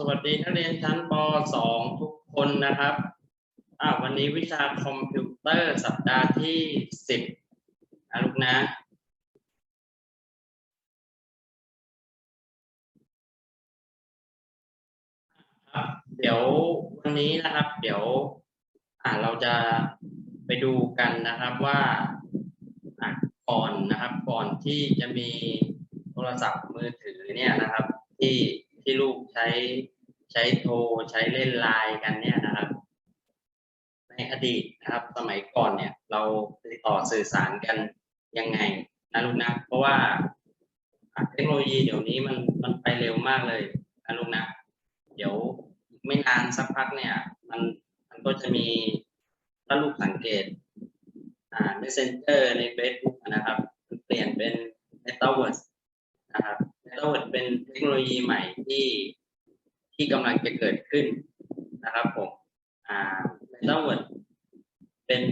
สวัสดีนักเรียนชั้นป .2 ทุกคนนะครับอ่าวันนี้วิชาคอมพิวเตอร์สัปดาห์ที่ 10นะลูกนะครับเดี๋ยววันนี้นะครับ เดี๋ยวอ่าเราจะไปดูกันนะครับว่าก่อนนะครับ ก่อนที่จะมีโทรศัพท์มือถือเนี่ยนะครับ ที่ ที่ลูกใช้ใช้โทรใช้เล่นไลน์กันเนี่ยนะครับ ในอดีตนะครับ สมัยก่อนเนี่ย เราติดต่อสื่อสารกันยังไงนะลูกนะเพราะว่าเทคโนโลยีเดี๋ยวนี้มันมันไปเร็วมากเลยนะลูกนะเดี๋ยวไม่นานสักพักเนี่ย มันมันก็จะมีถ้าลูกสังเกตอ่า messenger ใน Facebook นะครับมันเปลี่ยนเป็น metaverse นะครับ metaverse เป็นเทคโนโลยีใหม่ที่ที่กำลังจะเกิดขึ้นนะครับผมอ่า metaverse เป็น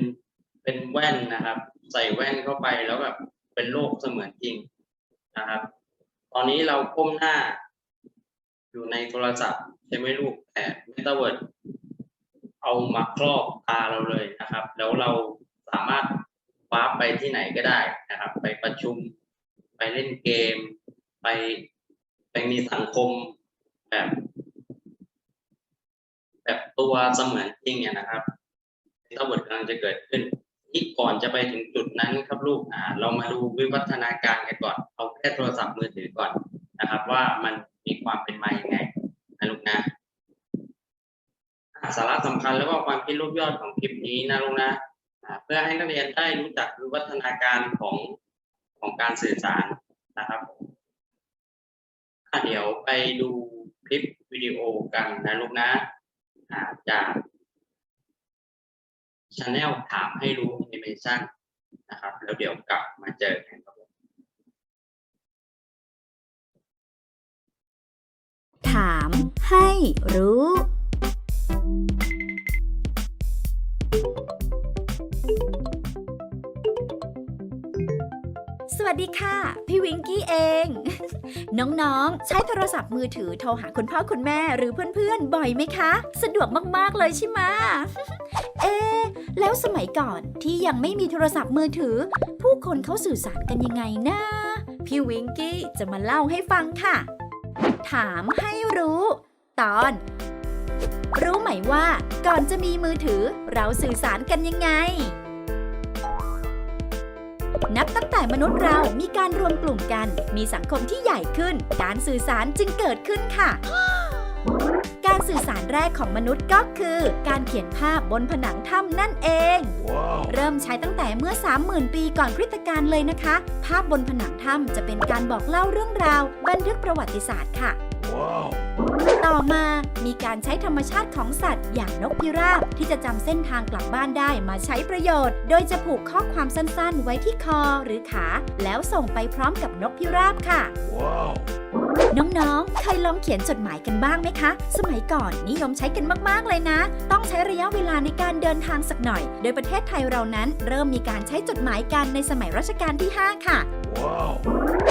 เป็นแว่นนะครับ ใส่แว่นเข้าไปแล้วแบบเป็นโลกเสมือนจริงนะครับ ตอนนี้เราก้มหน้า อยู่ในโทรศัพท์ใช่ไหมลูกแต่ metaverse เอามาครอบตาเราเลยนะครับ แล้วเราสามารถวาร์ปไปที่ไหนก็ได้นะครับ ไปประชุม ไปเล่นเกม ไปไปมีสังคมแบบ แบบตัวเสมือนจริงเนี่ยนะครับเมตาเวิร์ดกำลังจะเกิดขึ้นที่ก่อนจะไปถึงจุดนั้นครับลูกอ่าเรามาดูวิวัฒนาการกันก่อน เอาแค่โทรศัพท์มือถือก่อนนะครับ ว่ามันมีความเป็นมาอย่างไงนะลูกนะสาระสำคัญแล้วก็ความคิดรูปยอดของคลิปนี้นะลูกนะเพื่อให้นักเรียนได้รู้จักวิวัฒนาการของของการสื่อสารนะครับ อะเดี๋ยวไปดูคลิปวิดีโอกันนะลูกนะอาจากช anel ถามให้รู้แอนิเมชันนะครับ แล้วเดี๋ยวกลับมาเจอกันครับถามให้รู้ สวัสดีค่ะ พี่วิงกี้เอง น้องๆ ใช้โทรศัพท์มือถือโทรหาคุณพ่อคุณแม่หรือเพื่อนๆ บ่อยไหมคะ สะดวกมากๆเลยใช่ไหมเอ๊แล้วสมัยก่อนที่ยังไม่มีโทรศัพท์มือถือ ผู้คนเขาสื่อสารกันยังไงนะ พี่วิงกี้จะมาเล่าให้ฟังค่ะ ถามให้รู้ ตอน รู้ไหมว่าก่อนจะมีมือถือเราสื่อสารกันยังไง นับตั้งแต่มนุษย์เรามีการรวมกลุ่มกัน มีสังคมที่ใหญ่ขึ้น การสื่อสารจึงเกิดขึ้นค่ะ การสื่อสารแรกของมนุษย์ก็คือ การเขียนภาพบนผนังถ้ำนั่นเองเริ่มใช้ตั้งแต่เมื่อ 30,000 ปีก่อนคริสตกาลเลยนะคะ ภาพบนผนังถ้ำจะเป็นการบอกเล่าเรื่องราว บันทึกประวัติศาสตร์ค่ะ ต่อมามีการใช้ธรรมชาติของสัตว์ อย่างนกพิราบที่จะจำเส้นทางกลับบ้านได้มาใช้ประโยชน์ โดยจะผูกข้อความสั้นๆ ไว้ที่คอหรือขา แล้วส่งไปพร้อมกับนกพิราบค่ะ น้องๆ เคยลองเขียนจดหมายกันบ้างไหมคะ สมัยก่อนนิยมใช้กันมากๆเลยนะ ต้องใช้ระยะเวลาในการเดินทางสักหน่อย โดยประเทศไทยเรานั้นเริ่มมีการใช้จดหมายกันในสมัยรัชกาลที่ 5 ค่ะ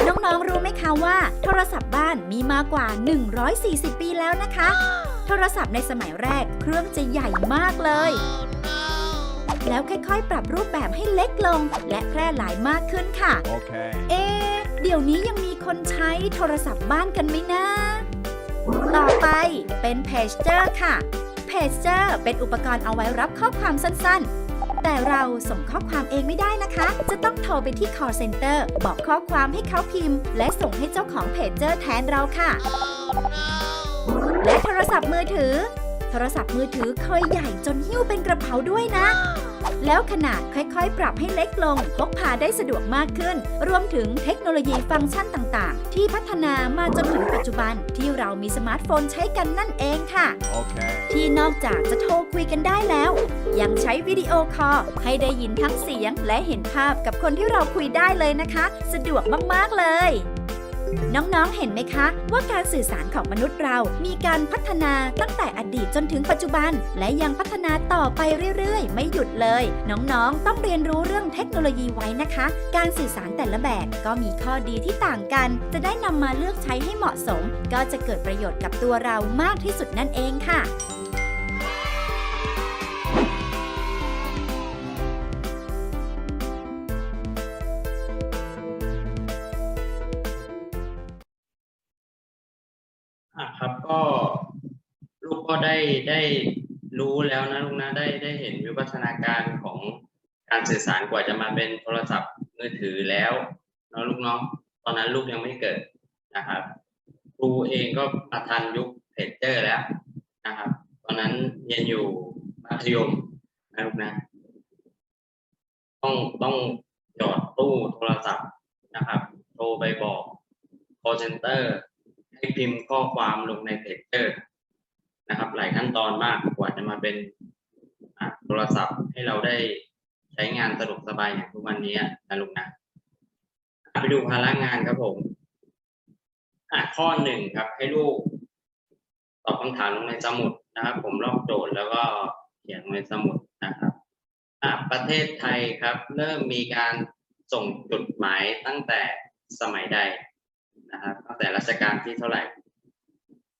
น้องๆ รู้ไหมคะว่า โทรศัพท์บ้านมีมากว่า 140 ปีแล้วนะคะ โทรศัพท์ในสมัยแรกเครื่องจะใหญ่มากเลย แล้วค่อยๆ ปรับรูปแบบให้เล็กลง และแพร่หลายมากขึ้นค่ะ Okay. เอ๊ะเดี๋ยวนี้ยังมีคนใช้โทรศัพท์บ้านกันไหมนะ ต่อไปเป็นเพจเจอร์ค่ะเพจเจอร์เป็นอุปกรณ์เอาไว้รับข้อความสั้นๆ แต่เราส่งข้อความเองไม่ได้นะคะ จะต้องโทรไปที่ call center บอกข้อความให้เขาพิมพ์ และส่งให้เจ้าของเพจเจอร์แทนเราค่ะ และโทรศัพท์มือถือ โทรศัพท์มือถือเคยใหญ่จนหิ้วเป็นกระเป๋าด้วยนะ แล้วขนาดค่อยๆ ปรับให้เล็กลง พกพาได้สะดวกมากขึ้น รวมถึงเทคโนโลยีฟังก์ชันต่าง ๆ ที่พัฒนามาจนถึงปัจจุบันที่เรามีสมาร์ทโฟนใช้กันนั่นเองค่ะ Okay. ที่นอกจากจะโทรคุยกันได้แล้ว ยังใช้วิดีโอคอลให้ได้ยินทั้งเสียงและเห็นภาพกับคนที่เราคุยได้เลยนะคะ สะดวกมากๆเลย น้องๆ เห็นไหมคะ ว่าการสื่อสารของมนุษย์เรา มีการพัฒนาตั้งแต่อดีตจนถึงปัจจุบัน และยังพัฒนาต่อไปเรื่อยๆ ไม่หยุดเลย น้องๆ ต้องเรียนรู้เรื่องเทคโนโลยีไว้นะคะ การสื่อสารแต่ละแบบก็มีข้อดีที่ต่างกัน จะได้นำมาเลือกใช้ให้เหมาะสม ก็จะเกิดประโยชน์กับตัวเรามากที่สุดนั่นเองค่ะ ได้ได้รู้แล้วนะลูกนะได้ได้เห็นวิวัฒนาการของการสื่อสารกว่าจะมาเป็นโทรศัพท์มือถือแล้วเนาะลูกเนาะตอนนั้นลูกยังไม่เกิดนะครับครูเองก็มาทันยุคเพจเจอร์แล้วนะครับ ตอนนั้นเรียนอยู่มัธยมนะลูกนะ ต้องต้องหยอดตู้โทรศัพท์นะครับโทรไปบอก call center ให้พิมพ์ข้อความลงในเพจเจอร์ นะครับ หลายขั้นตอนมากกว่าจะมาเป็นโทรศัพท์ให้เราได้ใช้งานสะดวกสบายอย่างทุกวันนี้นะลุงนะอะไปดูภาระงานครับผมอะข้อหนึ่งครับ ให้ลูกตอบคำถามลงในสมุดนะครับ ผมลอกโจทย์แล้วก็เขียนลงในสมุดนะครับอะประเทศไทยครับ เริ่มมีการส่งจดหมายตั้งแต่สมัยใดนะครับตั้งแต่รัชกาลที่เท่าไหร่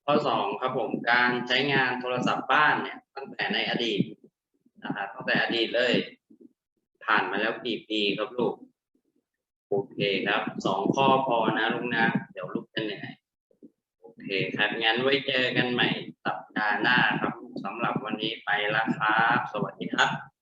ข้อสองครับผมการใช้งานโทรศัพท์บ้านเนี่ยตั้งแต่ในอดีตนะครับตั้งแต่อดีตเลย ผ่านมาแล้วกี่ปีครับลูกโอเคครับสองข้อพอนะลุงนะ เดี๋ยวลูกจะเหนื่อยโอเคครับงั้นไว้เจอกันใหม่สัปดาห์หน้าครับสำหรับวันนี้ไปล้วครับ สวัสดีครับ